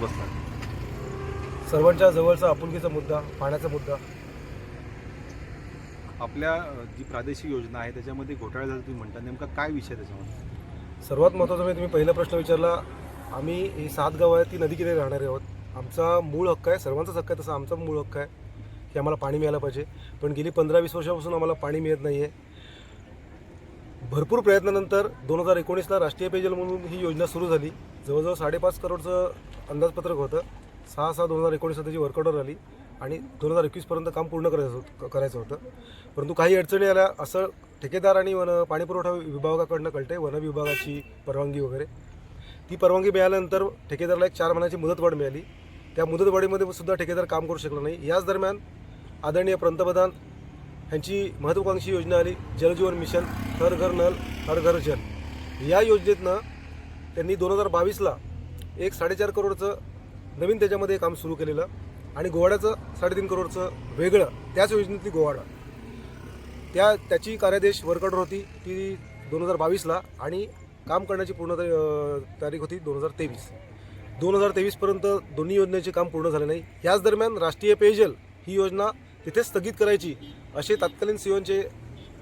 बसला. सर्वांच्या जवळचा आपुलकीचा मुद्दा पाण्याचा मुद्दा. आपल्या जी प्रादेशिक योजना आहे त्याच्यामध्ये घोटाळा झाला तुम्ही म्हणता. नेमका काय विषय आहे त्याच्यामध्ये? सर्वात महत्त्वाचं म्हणजे तुम्ही पहिला प्रश्न विचारला आम्ही ही सात गावं आहेत ती नदी किनारी राहणारे आहोत. आमचा मूळ हक्क आहे सर्वांचाच हक्क आहे तसा आमचा मूळ हक्क आहे की आम्हाला पाणी मिळालं पाहिजे. पण गेली पंधरा वीस वर्षापासून आम्हाला पाणी मिळत नाही आहे भरपूर प्रयत्नानंतर दोन हजार एकोणीसला राष्ट्रीय पेयजल म्हणून ही योजना सुरू झाली. जवळजवळ साडेपाच करोडचं अंदाजपत्रक होतं. सहा सहा दोन हजार एकोणीसला त्याची वर्कआउटर आली आणि दोन हजार एकवीसपर्यंत काम पूर्ण करायचं होतं करायचं होतं. परंतु काही अडचणी आल्या असं ठेकेदार आणि वन पाणीपुरवठा विभागाकडनं कळते वन विभागाची परवानगी वगैरे. ती परवानगी मिळाल्यानंतर ठेकेदाराला एक चार महिन्याची मुदतवाढ मिळाली. त्या मुदतवाढीमध्ये सुद्धा ठेकेदार काम करू शकला नाही. याच दरम्यान आदरणीय पंतप्रधान ह्यांची महत्त्वाकांक्षी योजना आली जलजीवन मिशन हर घर नल हर घर जल. या योजनेतनं त्यांनी दोन हजार बावीसला एक साडेचार करोडचं नवीन त्याच्यामध्ये काम सुरू केलेलं आणि गोवाड्याचं साडेतीन करोडचं वेगळं त्याच योजनेतली गोवाडा. त्या त्याची कार्यादेश वर्क होती ती दोन हजार बावीसला आणि काम करण्याची पूर्ण तारीख होती दोन हजार तेवीस. दोन हजार तेवीसपर्यंत दोन्ही योजनेचे काम पूर्ण झाले नाही. याच दरम्यान राष्ट्रीय पेयजल ही योजना तिथे स्थगित करायची असे तत्कालीन सीओनचे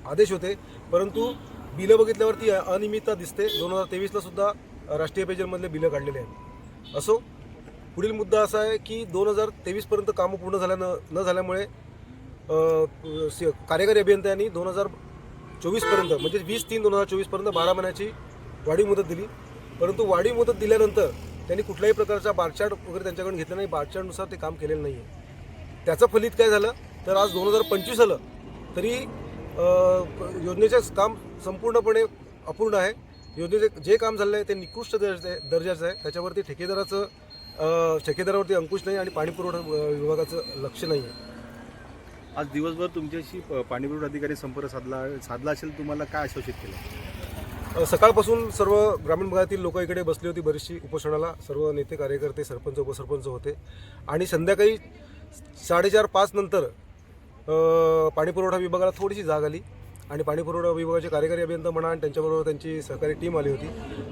आदेश होते परंतु बिलं बघितल्यावरती अनियमितता दिसते. दोन हजार तेवीसला सुद्धा राष्ट्रीय पेयजलमधले बिलं काढलेले आहेत. असो पुढील मुद्दा असा आहे की दोन हजार तेवीसपर्यंत कामं पूर्ण झाल्या न झाल्यामुळे कार्यकारी अभियंत्यांनी दोन हजार चोवीसपर्यंत म्हणजे वीस तीन दोन हजार चोवीसपर्यंत बारा महिन्याची वाढीव मुदत दिली. परंतु वाढीव मुदत दिल्यानंतर त्यांनी कुठल्याही प्रकारचा बारचार्ट वगैरे त्यांच्याकडून घेतला नाही. बारचार्टनुसार ते काम केलेलं नाही आहे त्याचं फलित काय झालं? तर आज दोन हजार पंचवीस आलं तरी योजनेचे काम संपूर्णपणे अपूर्ण आहे. योजनेचे जे काम झालं आहे ते निकृष्ट दर्जाचं आहे दर्जाचं आहे. त्याच्यावरती ठेकेदाराचं ठेकेदारावरती अंकुश नाही आणि पाणीपुरवठा विभागाचं लक्ष नाही आहे. आज दिवसभर तुमच्याशी पाणीपुरवठा अधिकारी संपर्क साधला साधला असेल तुम्हाला काय आश्वासित केलं? सकाळपासून सर्व ग्रामीण भागातील लोक इकडे बसली होती बरीचशी उपोषणाला. सर्व नेते कार्यकर्ते सरपंच उपसरपंच होते. आणि संध्याकाळी साडेचार पाच नंतर पाणीपुरवठा विभागाला थोडीशी जाग आली. आणि पाणीपुरवठा विभागाचे कार्यकारी अभियंता म्हणा आणि त्यांच्याबरोबर त्यांची सहकारी टीम आली होती.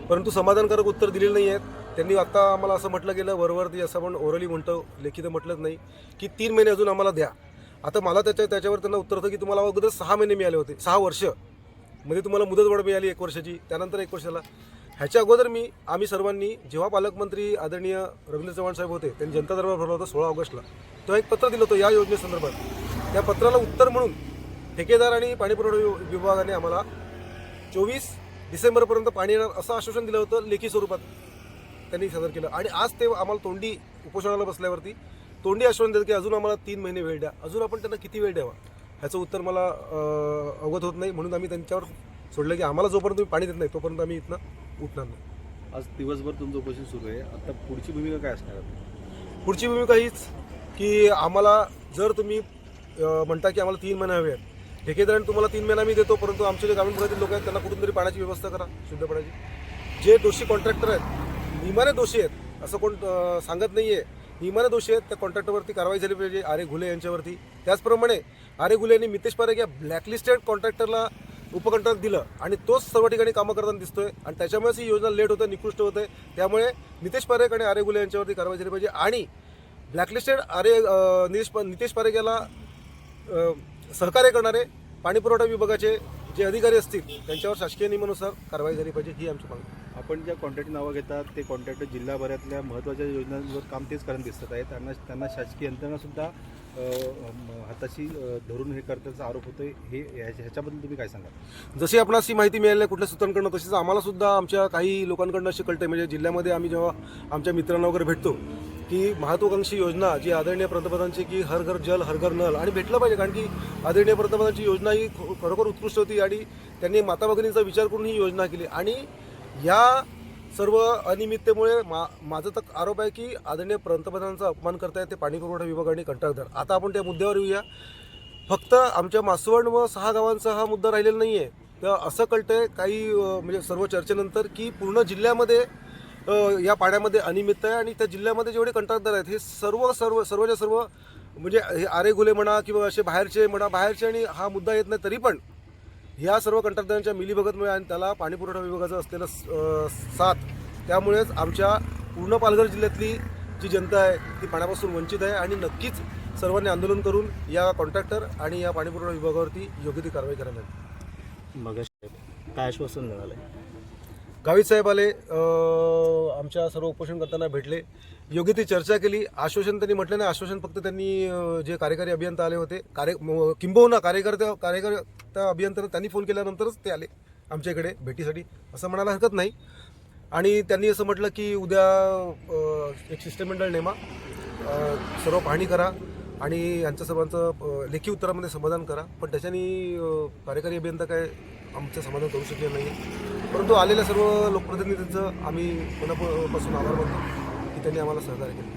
परंतु समाधानकारक उत्तर दिलेलं नाही आहेत. त्यांनी आत्ता आम्हाला असं म्हटलं गेलं वरवरती असं आपण ओरली म्हणतो लेखित म्हटलंच नाही की तीन महिने अजून आम्हाला द्या. आता मला त्याच्या त्याच्यावर त्यांना उत्तर होतं की तुम्हाला अगोदर सहा महिने मिळाले होते सहा वर्ष. म्हणजे तुम्हाला मुदतवाढ मिळाली एक वर्षाची त्यानंतर एक वर्षाला. ह्याच्या अगोदर मी आम्ही सर्वांनी जेव्हा पालकमंत्री आदरणीय रवींद्र चव्हाण साहेब होते त्यांनी जनता दरबार भरला होता सोळा ऑगस्टला. तो एक पत्र दिलं होतं या योजनेसंदर्भात. त्या पत्राला उत्तर म्हणून ठेकेदार आणि पाणीपुरवठा विभागाने आम्हाला चोवीस डिसेंबरपर्यंत पाणी येणार असं आश्वासन दिलं होतं लेखी स्वरूपात त्यांनी सादर केलं. आणि आज ते आम्हाला तोंडी उपोषणाला बसल्यावरती तोंडी आश्वासन देतं की अजून आम्हाला तीन महिने वेळ द्या. अजून आपण त्यांना किती वेळ द्यावा? ह्याचं उत्तर मला अवगत होत नाही. म्हणून आम्ही त्यांच्यावर सोडलं की आम्हाला जोपर्यंत तुम्ही पाणी देत नाही तोपर्यंत आम्ही इथनं उठणार नाही. आज दिवसभर तुमचं उपोषण सुरू आहे. आता पुढची भूमिका काय असणार? पुढची भूमिका हीच की आम्हाला जर तुम्ही म्हणता की आम्हाला तीन महिने हवे आहेत. ठेकेदाराने तुम्हाला तीन महिना मी देतो परंतु आमचे जे ग्रामीण भागातील लोक आहेत त्यांना कुठून तरी पाण्याची व्यवस्था करा शुद्ध पाण्याची. जे दोषी कॉन्ट्रॅक्टर आहेत निमाने दोषी आहेत असं कोण सांगत नाही आहे निमाने दोषी आहेत त्या कॉन्ट्रॅक्टरवरती कारवाई झाली पाहिजे आरे घुले यांच्यावरती. त्याचप्रमाणे आरे घुले यांनी मितेश पारेख या ब्लॅकलिस्टेड कॉन्ट्रॅक्टरला उपकंट्रॅक्ट दिलं आणि तोच सर्व ठिकाणी कामं करताना दिसतोय आणि त्याच्यामुळेच ही योजना लेट होते निकृष्ट होते. त्यामुळे नितेश पारेख आणि आरे गुले यांच्यावरती कारवाई झाली पाहिजे आणि ब्लॅकलिस्टेड आरे नितेश नितेश पारेख याला सहकार्य करणारे पाणीपुरवठा विभागाचे जे अधिकारी असतील त्यांच्यावर शासकीय नियमानुसार कारवाई झाली पाहिजे ही आमची मागणी. आपण ज्या कॉन्ट्रॅक्ट नावं घेतात ते कॉन्ट्रॅक्टर जिल्हाभरातल्या महत्त्वाच्या योजनांवर काम तेच करत दिसत आहे त्यांना त्यांना शासकीय यंत्रणासुद्धा हाताशी धरून हे करण्याचा आरोप होतोय. हे ह्याच्या- ह्याच्याबद्दल तुम्ही काय सांगा जशी आपणास ही माहिती मिळाली आहे कुठल्या सूत्रांकडनं तशीच आम्हाला सुद्धा आमच्या काही लोकांकडनं अशी कळते. म्हणजे जिल्ह्यामध्ये आम्ही जेव्हा आमच्या मित्रांना वगैरे भेटतो की महत्वाकांक्षी योजना जी आदरणीय पंतप्रधानांची की हर घर जल हर घर नल आणि भेटलं पाहिजे. कारण की आदरणीय पंतप्रधानांची योजना ही खरोखर उत्कृष्ट होती आणि त्यांनी माता भगिनींचा विचार करून ही योजना केली. आणि या सर्व अनियमिततेमुळे मा माझा तर आरोप आहे की आदरणीय पंतप्रधानांचा अपमान करतायत ते पाणी पुरवठा विभाग आणि कंत्राटदार. आता आपण त्या मुद्द्यावर येऊया. फक्त आमच्या मासवण व सहा गावांचा हा मुद्दा राहिलेला नाही आहे तर असं कळतंय काही म्हणजे सर्व चर्चेनंतर की पूर्ण जिल्ह्यामध्ये या पाण्यामध्ये अनियमित आहे आणि त्या जिल्ह्यामध्ये जेवढे कंत्राटदार आहेत हे सर्व सर्व सर्वच्या सर्व म्हणजे हे आरे गुले म्हणा किंवा असे बाहेरचे म्हणा बाहेरचे आणि हा मुद्दा येत नाही तरी पण या सर्व कंत्राटदारांच्या मिलीभगतमुळे आणि त्याला पाणीपुरवठा विभागाचं असलेलं साथ त्यामुळेच आमच्या पूर्ण पालघर जिल्ह्यातली जी जनता आहे ती पाण्यापासून वंचित आहे आणि नक्कीच सर्वांनी आंदोलन करून या कॉन्ट्रॅक्टर आणि या पाणीपुरवठा विभागावरती योग्य ती कारवाई करायला हवी. मग काय आश्वासन मिळालं गावित साहेब आले आमच्या सर्व उपोषणकर्त्यांना भेटले. योग्य ती चर्चा केली. आश्वासन त्यांनी म्हटलं नाही. आश्वासन फक्त त्यांनी जे कार्यकारी अभियंता आले होते कार्य किंबहुना कार्यकर्त्या कार्यकर्ता अभियंत्यांना त्यांनी फोन केल्यानंतरच ते आले आमच्या इकडे भेटीसाठी. असं म्हणायला हरकत नाही. आणि त्यांनी असं म्हटलं की उद्या एक शिष्टमंडळ नेमा. सर्व पाहणी करा आणि यांचं सर्वांचं लेखी उत्तरामध्ये समाधान करा. पण त्याच्यानी कार्यकारी अभियंता काय आमचं समाधान करू शकले नाही. परंतु आलेल्या सर्व लोकप्रतिनिधींचं आम्ही मनापासून आभार मानतो की त्यांनी आम्हाला सहकार्य केलं.